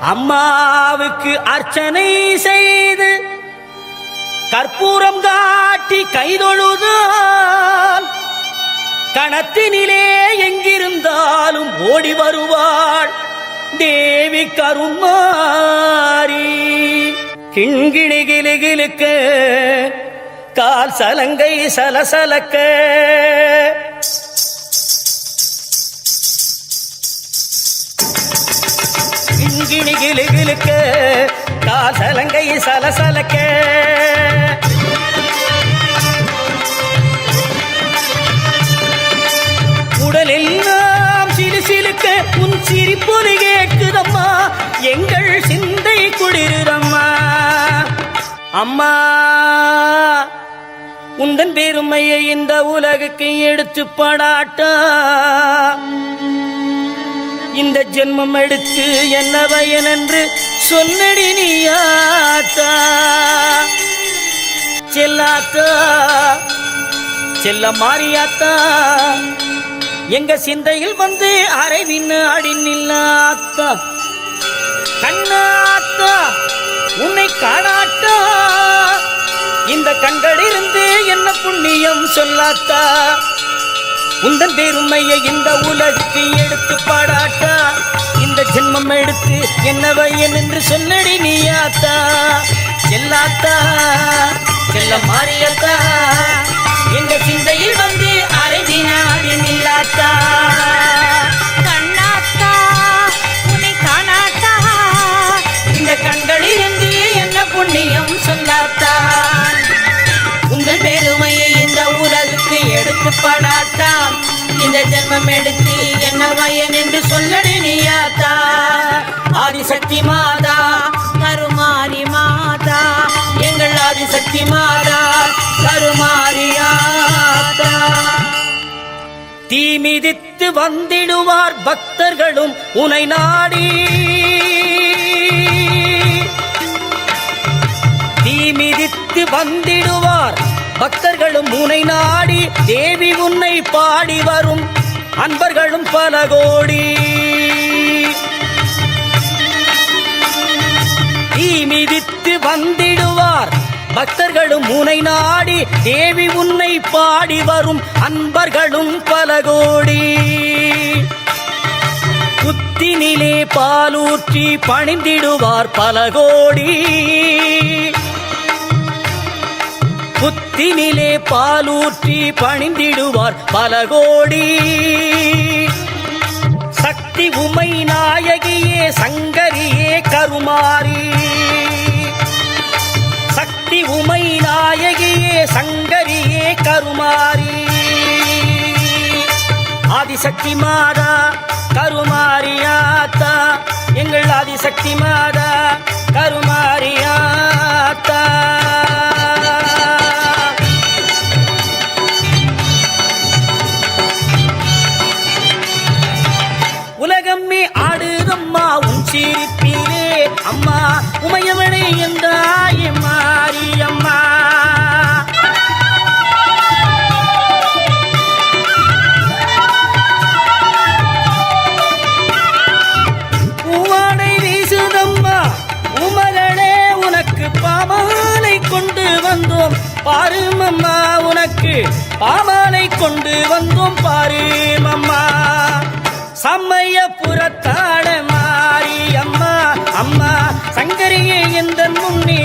அம்மாவுக்கு அர்ச்சனை செய்து கற்பூரம் காட்டி கைதொழுதான். கணத்தினிலே எங்கிருந்தாலும் ஓடி வருவாள் தேவி கருமாரி. கிண்கிணி கிளுகிழுக்க கால் சலங்கை சலசலக்க. கிண்கிணி கிளுகிழுக்க கால் சலங்கை சலசலக்க. உடலெல்லாம் சிலு சிலுக்க உன் சிரிப்பொலி கேட்குதம்மா எங்கள் சிந்தை குளிருதம்மா. அம்மா உந்தன் பெருமையை இந்த உலகுக்கு எடுத்து படாட்டா. இந்த ஜென்மம் எடுத்து என்ன பயன் என்று சொன்னடி நீயாத்தா செல்லாத்தா. செல்ல மாறியாத்தா. எங்க சிந்தையில் வந்து அரை அடி நில்லாத்தா. கண்ணாத்தா. உன்னை காணாட்டா இந்த கண்களிலிருந்து என்ன புண்ணியம் சொல்லாத்தா. உந்தன் பெருமையை இந்த உலகத்தை எடுத்து பாடாட்டா இந்த ஜென்மம் எடுத்து என்ன வையன் என்று சொன்னடி நீயாத்தா செல்லாத்தா செல்ல மாறியத்தா. எங்க சிந்தையில் வந்து அரை படாத்தா இந்த ஜென்மம் எடுத்து என்ன பயன் என்று சொல்லடி நீயாத்தா ஆதிசக்தி மாதா கருமாரி மாதா எங்கள் ஆதிசக்தி மாதா கருமாரியாத்தா தீமிதித்து வந்திடுவார் பக்தர்களும் உனை நாடி. தீமிதித்து வந்திடுவார் பக்தர்களும் உனை நாடி தேவி உன்னை பாடி வரும் அன்பர்களும் பல கோடி. தீ மிதித்து வந்திடுவார். பக்தர்களும் உனை நாடி தேவி உன்னை பாடி வரும் அன்பர்களும் பல கோடி. புத்தினிலே பாலூற்றி பணிந்திடுவார் பல கோடி. புத்தினிலே பாலூற்றி பணிந்திடுவார் பல கோடி. சக்தி உமை நாயகியே சங்கரியே கருமாரி சக்தி உமை நாயகியே சங்கரியே கருமாரி ஆதிசக்தி மாதா கருமாரியாத்தா எங்கள் ஆதிசக்தி மாதா கருமாரியாத்தா அம்மா உமையவளே என்றாய் மாரியம்மா. பூவாடை வீசுதம்மா உமகளே உனக்கு பாமாலை கொண்டு வந்தோம். பாருமம்மா உனக்கு பாமாலை கொண்டு வந்தோம். அம்மா சங்கரியே எந்த முன்னே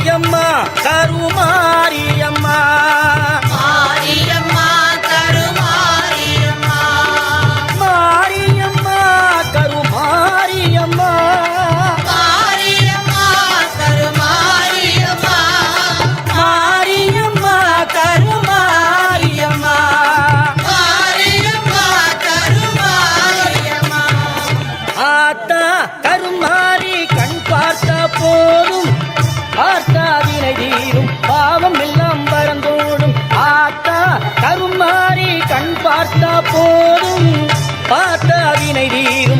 மாரியம்மா கருமாரியம்மா. ஆகாவினை தீரும். பாவம் எல்லாம் பரந்தோடும் ஆத்தா கருமாறி கண் பார்த்தா போதும். பார்த்தாவினை தீரும்.